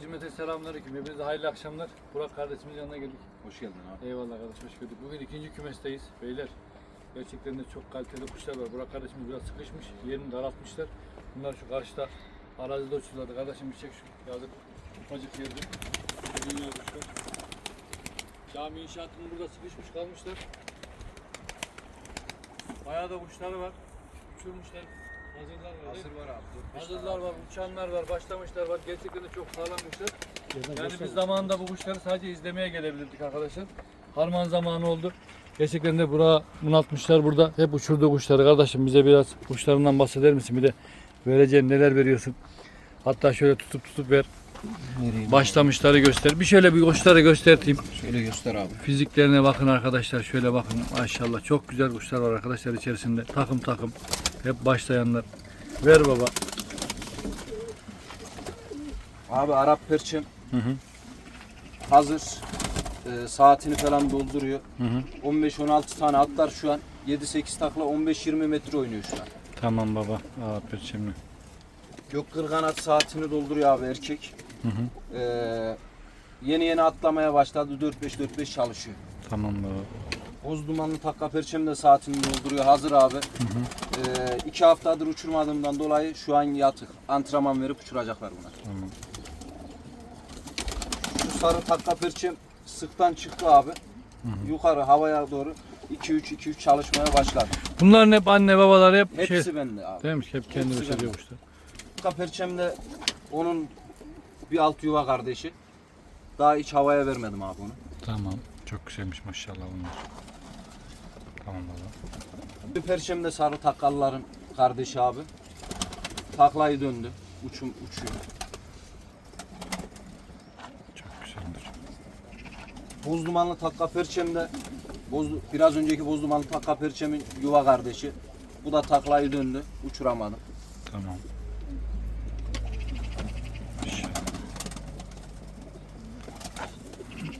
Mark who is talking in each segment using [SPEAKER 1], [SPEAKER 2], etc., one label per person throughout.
[SPEAKER 1] cümlete selamünaleyküm. Hepinize hayırlı akşamlar. Burak kardeşimizin yanına geldik.
[SPEAKER 2] Hoş geldin abi.
[SPEAKER 1] Eyvallah kardeş hoş gördük. Bugün ikinci kümesteyiz. Beyler gerçekten de çok kaliteli kuşlar var. Burak kardeşimiz biraz sıkışmış. Yerini daraltmışlar. Bunlar şu karşıda arazide uçurlardı. Kardeşim bir çek şu yazık ufacık yerde. Cami inşaatının burada sıkışmış kalmışlar. Bayağı da kuşları var. Uçurmuşlar. Hazırlar var.
[SPEAKER 2] abi.
[SPEAKER 1] Hazırlar var, uçanlar var, başlamışlar var. Gerçekten de çok sağlam kuşlar. Yani biz zamanında bu kuşları sadece izlemeye gelebilirdik arkadaşlar. Harman zamanı oldu. Gerçekten de bura bunaltmışlar burada. Hep uçurduğu kuşları. Kardeşim bize biraz kuşlarından bahseder misin? Bir de vereceğin neler veriyorsun? Hatta şöyle tutup tutup ver.
[SPEAKER 2] Nereye?
[SPEAKER 1] Başlamışları göster. Bir şöyle bir kuşları göstereyim.
[SPEAKER 2] Şöyle göster abi.
[SPEAKER 1] Fiziklerine bakın arkadaşlar. Şöyle bakın. Maşallah çok güzel kuşlar var arkadaşlar içerisinde. Takım takım. Hep başlayanlar. Ver baba.
[SPEAKER 2] Abi Arap perçem
[SPEAKER 1] Hı hı.
[SPEAKER 2] hazır. Ee, saatini falan dolduruyor.
[SPEAKER 1] Hı hı.
[SPEAKER 2] 15-16 tane atlar şu an. 7-8 takla 15-20 metre oynuyor şu an.
[SPEAKER 1] Tamam baba. Aa perçemli.
[SPEAKER 2] Gök kırganat saatini dolduruyor abi erkek.
[SPEAKER 1] Hı hı.
[SPEAKER 2] Ee, yeni yeni atlamaya başladı. 4-5-4-5 çalışıyor.
[SPEAKER 1] Tamam baba.
[SPEAKER 2] Boz dumanlı takla perçem de saatini dolduruyor. Hazır abi. Ee, iki haftadır uçurmadığımdan dolayı şu an yatık. Antrenman verip uçuracaklar buna.
[SPEAKER 1] Tamam.
[SPEAKER 2] Şu sarı takla perçem sıktan çıktı abi. Yukarı havaya doğru 2-3-2-3 çalışmaya başladı.
[SPEAKER 1] Bunların hep anne babaları hep
[SPEAKER 2] Hepsi
[SPEAKER 1] şey
[SPEAKER 2] bende abi.
[SPEAKER 1] mi? Hep kendi
[SPEAKER 2] bende.
[SPEAKER 1] kuşlar.
[SPEAKER 2] Takla perçem de onun bir alt yuva kardeşi. Daha hiç havaya vermedim abi onu.
[SPEAKER 1] Tamam. Çok güzelmiş maşallah bunlar. Tamam baba.
[SPEAKER 2] De sarı takalların kardeşi abi. Taklayı döndü. Uçum uçuyor.
[SPEAKER 1] Çok güzeldir.
[SPEAKER 2] Boz dumanlı takla perçem de boz, biraz önceki boz dumanlı takla perçemin yuva kardeşi. Bu da taklayı döndü. Uçuramadım.
[SPEAKER 1] Tamam.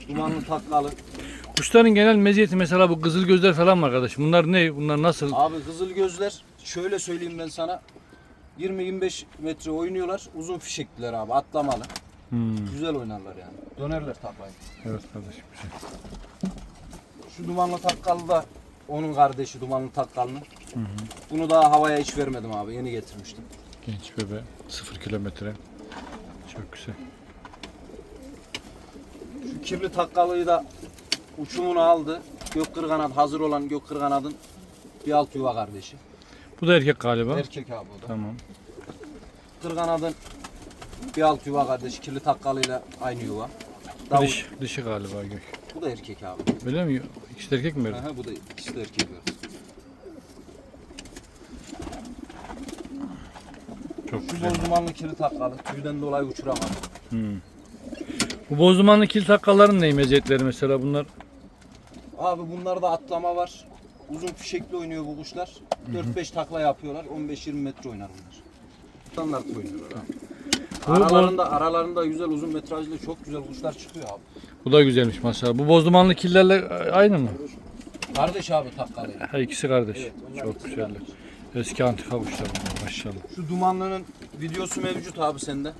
[SPEAKER 2] Dumanlı taklalı.
[SPEAKER 1] Kuşların genel meziyeti mesela bu kızıl gözler falan var arkadaş. Bunlar ne? Bunlar nasıl?
[SPEAKER 2] Abi kızıl gözler şöyle söyleyeyim ben sana. 20-25 metre oynuyorlar. Uzun fişekliler abi atlamalı.
[SPEAKER 1] Hmm.
[SPEAKER 2] Güzel oynarlar yani. Dönerler taklayı.
[SPEAKER 1] Evet kardeşim güzel.
[SPEAKER 2] Şu dumanlı takkalı da onun kardeşi dumanlı takkalının. Bunu daha havaya hiç vermedim abi. Yeni getirmiştim.
[SPEAKER 1] Genç bebe. Sıfır kilometre. Çok güzel.
[SPEAKER 2] Şu kirli takkalıyı da uçumunu aldı. Gök kırganat hazır olan gök kırganadın bir alt yuva kardeşi.
[SPEAKER 1] Bu da erkek galiba.
[SPEAKER 2] Erkek abi o da.
[SPEAKER 1] Tamam.
[SPEAKER 2] Kırganadın bir alt yuva kardeşi kirli takkalıyla aynı yuva.
[SPEAKER 1] Bu
[SPEAKER 2] Davut.
[SPEAKER 1] diş, dişi galiba gök.
[SPEAKER 2] Bu da erkek abi.
[SPEAKER 1] Öyle mi? İkisi de erkek mi verdi?
[SPEAKER 2] Aha, bu da ikisi de erkek.
[SPEAKER 1] Çok
[SPEAKER 2] Şu
[SPEAKER 1] güzel.
[SPEAKER 2] boz dumanlı kirli takkalı. Tüyden dolayı uçuramadım.
[SPEAKER 1] Hmm. Bu bozdumanlı kil takkaların ne meziyetleri mesela bunlar?
[SPEAKER 2] Abi bunlarda atlama var. Uzun fişekli oynuyor bu kuşlar. 4-5 takla yapıyorlar. 15-20 metre oynar bunlar. Standart oynuyorlar abi. Aralarında, aralarında güzel uzun metrajlı çok güzel kuşlar çıkıyor abi.
[SPEAKER 1] Bu da güzelmiş maşallah. Bu bozdumanlı killerle aynı mı?
[SPEAKER 2] Kardeş abi takkalı.
[SPEAKER 1] Ha ikisi kardeş.
[SPEAKER 2] Evet, onlar
[SPEAKER 1] Çok
[SPEAKER 2] ikisi
[SPEAKER 1] güzeller.
[SPEAKER 2] kardeş.
[SPEAKER 1] Eski antika kuşlar bunlar maşallah.
[SPEAKER 2] Şu dumanlının videosu mevcut abi sende.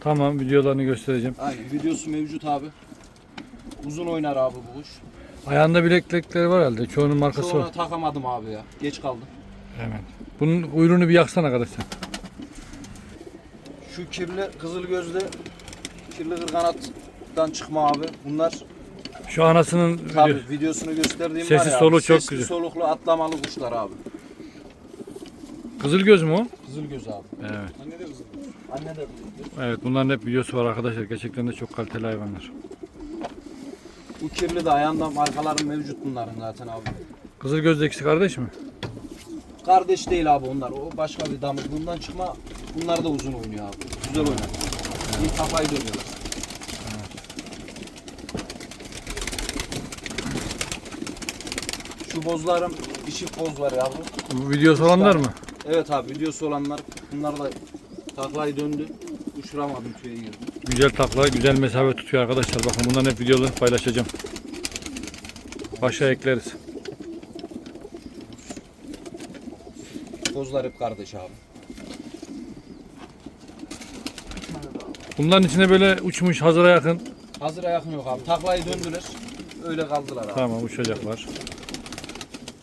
[SPEAKER 1] Tamam videolarını göstereceğim.
[SPEAKER 2] Aynen videosu mevcut abi. Uzun oynar abi bu kuş.
[SPEAKER 1] Ayağında bileklikleri var herhalde. Çoğunun markası
[SPEAKER 2] Sonra
[SPEAKER 1] var.
[SPEAKER 2] takamadım abi ya. Geç kaldım.
[SPEAKER 1] Hemen. Bunun kuyruğunu bir yaksana arkadaşlar.
[SPEAKER 2] Şu kirli kızıl gözlü kirli kırganattan çıkma abi. Bunlar
[SPEAKER 1] Şu anasının
[SPEAKER 2] tabi
[SPEAKER 1] video-
[SPEAKER 2] videosunu gösterdiğim
[SPEAKER 1] Sesi
[SPEAKER 2] var ya.
[SPEAKER 1] soluğu çok
[SPEAKER 2] sesli
[SPEAKER 1] güzel.
[SPEAKER 2] soluklu atlamalı kuşlar abi.
[SPEAKER 1] kızıl göz mü o?
[SPEAKER 2] Kızıl göz abi.
[SPEAKER 1] Evet.
[SPEAKER 2] Anne de kızıl. Anne de kızıl göz.
[SPEAKER 1] Evet bunların hep videosu var arkadaşlar. Gerçekten de çok kaliteli hayvanlar.
[SPEAKER 2] Bu kirli de ayağında markaların mevcut bunların zaten abi.
[SPEAKER 1] Kızıl göz de ikisi kardeş mi?
[SPEAKER 2] Kardeş değil abi onlar. O başka bir damız. Bundan çıkma. Bunlar da uzun oynuyor abi. Güzel oynar. İyi kafayı dönüyorlar. Şu bozlarım çift boz var yavrum.
[SPEAKER 1] Bu videosu olanlar mı?
[SPEAKER 2] Evet abi videosu olanlar. Bunlar da taklayı döndü. Uçuramadım tüye girdi.
[SPEAKER 1] Güzel takla, güzel mesafe tutuyor arkadaşlar. Bakın bunların hep videoları paylaşacağım. Başa ekleriz.
[SPEAKER 2] Bozlar hep kardeş abi.
[SPEAKER 1] Bunların içinde böyle uçmuş hazıra yakın.
[SPEAKER 2] Hazıra yakın yok abi. Taklayı döndüler. Öyle kaldılar abi.
[SPEAKER 1] Tamam uçacaklar.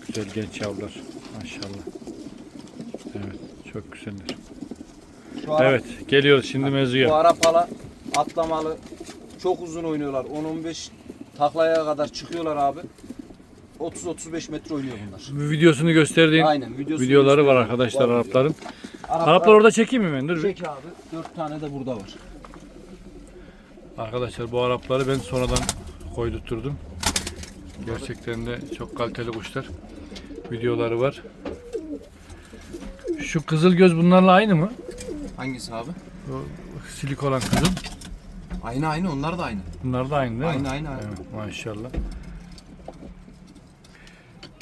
[SPEAKER 1] Güzel genç yavrular. Maşallah. Evet çok güzeller.
[SPEAKER 2] Şu ara-
[SPEAKER 1] Evet geliyoruz şimdi
[SPEAKER 2] Bu
[SPEAKER 1] mevzuya.
[SPEAKER 2] Arapala atlamalı. Çok uzun oynuyorlar. 10-15 taklaya kadar çıkıyorlar abi. 30-35 metre oynuyor bunlar.
[SPEAKER 1] Bu videosunu gösterdiğin
[SPEAKER 2] Aynen. Videosu
[SPEAKER 1] videoları var arkadaşlar
[SPEAKER 2] Var.
[SPEAKER 1] Arapların.
[SPEAKER 2] Araplar,
[SPEAKER 1] Araplar orada çekeyim mi ben? Dur.
[SPEAKER 2] Çek abi. 4 tane de burada var.
[SPEAKER 1] Arkadaşlar bu Arapları ben sonradan koydurtturdum. Gerçekten de çok kaliteli kuşlar. Videoları var. Şu kızıl göz bunlarla aynı mı?
[SPEAKER 2] Hangisi abi?
[SPEAKER 1] Silik olan kızıl.
[SPEAKER 2] Aynı aynı onlar da aynı.
[SPEAKER 1] Bunlar da aynı değil mi?
[SPEAKER 2] Aynı aynı aynı.
[SPEAKER 1] Evet, maşallah.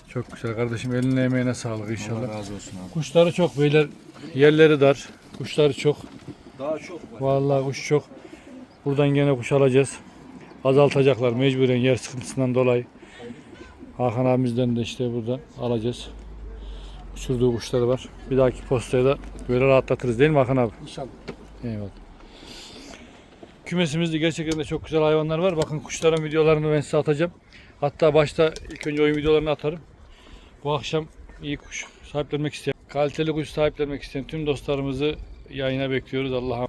[SPEAKER 1] Çok güzel kardeşim eline emeğine sağlık inşallah.
[SPEAKER 2] Allah razı olsun abi.
[SPEAKER 1] Kuşları çok beyler. Yerleri dar. Kuşları çok.
[SPEAKER 2] Daha çok var.
[SPEAKER 1] Vallahi kuş çok. Buradan gene kuş alacağız. Azaltacaklar mecburen yer sıkıntısından dolayı. Hakan abimizden de işte buradan alacağız. Uçurduğu kuşları var. Bir dahaki postaya da böyle rahatlatırız değil mi Hakan abi?
[SPEAKER 2] İnşallah.
[SPEAKER 1] Eyvallah. Kümesimizde gerçekten de çok güzel hayvanlar var. Bakın kuşların videolarını ben size atacağım. Hatta başta ilk önce oyun videolarını atarım. Bu akşam iyi kuş sahiplenmek isteyen, kaliteli kuş sahiplenmek isteyen tüm dostlarımızı yayına bekliyoruz. Allah'a